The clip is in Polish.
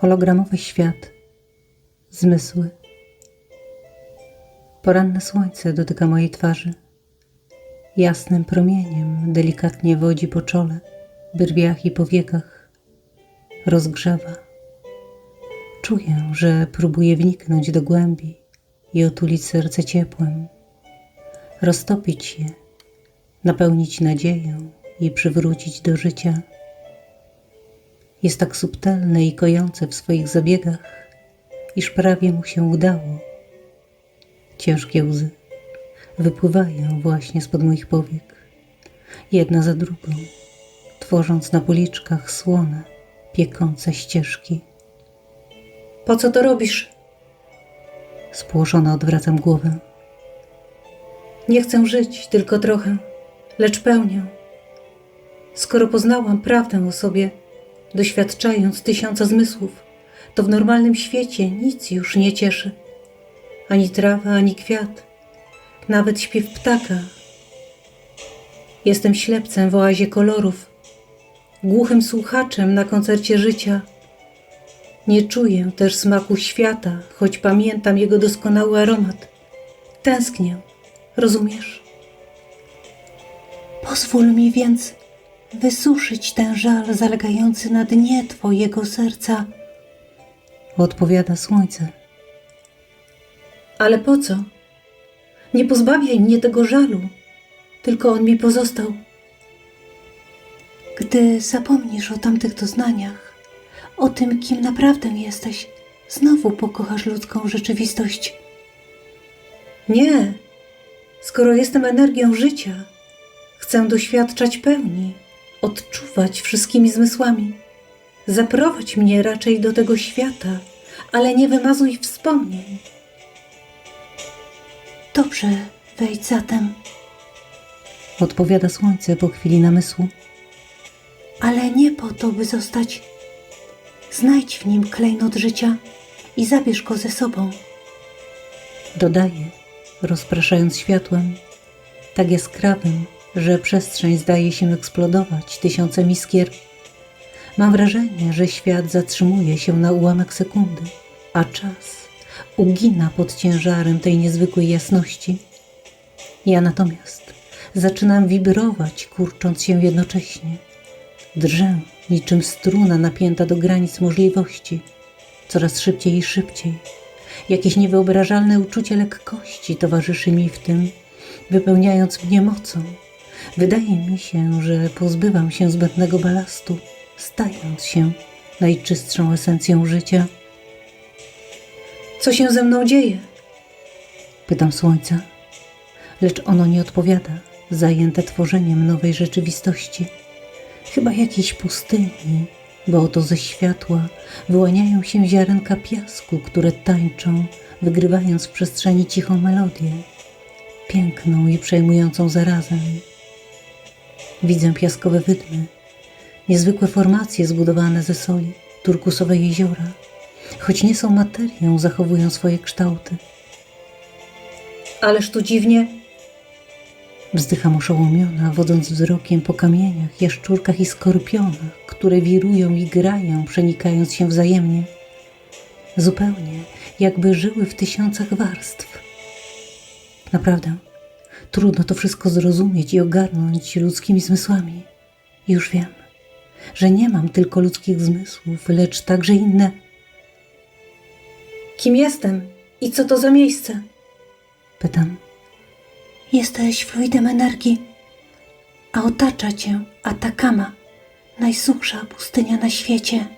hologramowy świat, zmysły. Poranne słońce dotyka mojej twarzy. Jasnym promieniem delikatnie wodzi po czole, brwiach i powiekach. Rozgrzewa. Czuję, że próbuję wniknąć do głębi i otulić serce ciepłem, roztopić je, napełnić nadzieją i przywrócić do życia. Jest tak subtelne i kojące w swoich zabiegach, iż prawie mu się udało. Ciężkie łzy wypływają właśnie spod moich powiek, jedna za drugą, tworząc na policzkach słone, piekące ścieżki. Po co to robisz? Spłoszona odwracam głowę. Nie chcę żyć tylko trochę, lecz pełnię. Skoro poznałam prawdę o sobie, doświadczając tysiąca zmysłów, to w normalnym świecie nic już nie cieszy. Ani trawa, ani kwiat, nawet śpiew ptaka. Jestem ślepcem w oazie kolorów, głuchym słuchaczem na koncercie życia. Nie czuję też smaku świata, choć pamiętam jego doskonały aromat. Tęsknię, rozumiesz? Pozwól mi więc wysuszyć ten żal zalegający na dnie Twojego serca. Odpowiada słońce. Ale po co? Nie pozbawiaj mnie tego żalu, tylko on mi pozostał. Gdy zapomnisz o tamtych doznaniach, o tym, kim naprawdę jesteś, znowu pokochasz ludzką rzeczywistość. Nie, skoro jestem energią życia, chcę doświadczać pełni, odczuwać wszystkimi zmysłami. Zaprowadź mnie raczej do tego świata, ale nie wymazuj wspomnień. Dobrze, wejdź zatem. Odpowiada słońce po chwili namysłu. Ale nie po to, by zostać. Znajdź w nim klejnot życia i zabierz go ze sobą. Dodaje, rozpraszając światłem, tak jaskrawym, że przestrzeń zdaje się eksplodować tysiącem iskier. Mam wrażenie, że świat zatrzymuje się na ułamek sekundy, a czas ugina pod ciężarem tej niezwykłej jasności. Ja natomiast zaczynam wibrować, kurcząc się jednocześnie. Drżę niczym struna napięta do granic możliwości, coraz szybciej i szybciej. Jakieś niewyobrażalne uczucie lekkości towarzyszy mi w tym, wypełniając mnie mocą. Wydaje mi się, że pozbywam się zbędnego balastu, stając się najczystszą esencją życia. Co się ze mną dzieje? Pytam słońca, lecz ono nie odpowiada, zajęte tworzeniem nowej rzeczywistości. Chyba jakiejś pustyni, bo oto ze światła wyłaniają się ziarenka piasku, które tańczą, wygrywając w przestrzeni cichą melodię, piękną i przejmującą zarazem. Widzę piaskowe wydmy, niezwykłe formacje zbudowane ze soli, turkusowe jeziora, choć nie są materią, zachowują swoje kształty. Ależ tu dziwnie. Wzdycham oszołomiona, wodząc wzrokiem po kamieniach, jaszczurkach i skorpionach, które wirują i grają, przenikając się wzajemnie. Zupełnie jakby żyły w tysiącach warstw. Naprawdę, trudno to wszystko zrozumieć i ogarnąć ludzkimi zmysłami. Już wiem, że nie mam tylko ludzkich zmysłów, lecz także inne. Kim jestem i co to za miejsce? Pytam. Jesteś fluidem energii, a otacza cię Atakama, najsuchsza pustynia na świecie.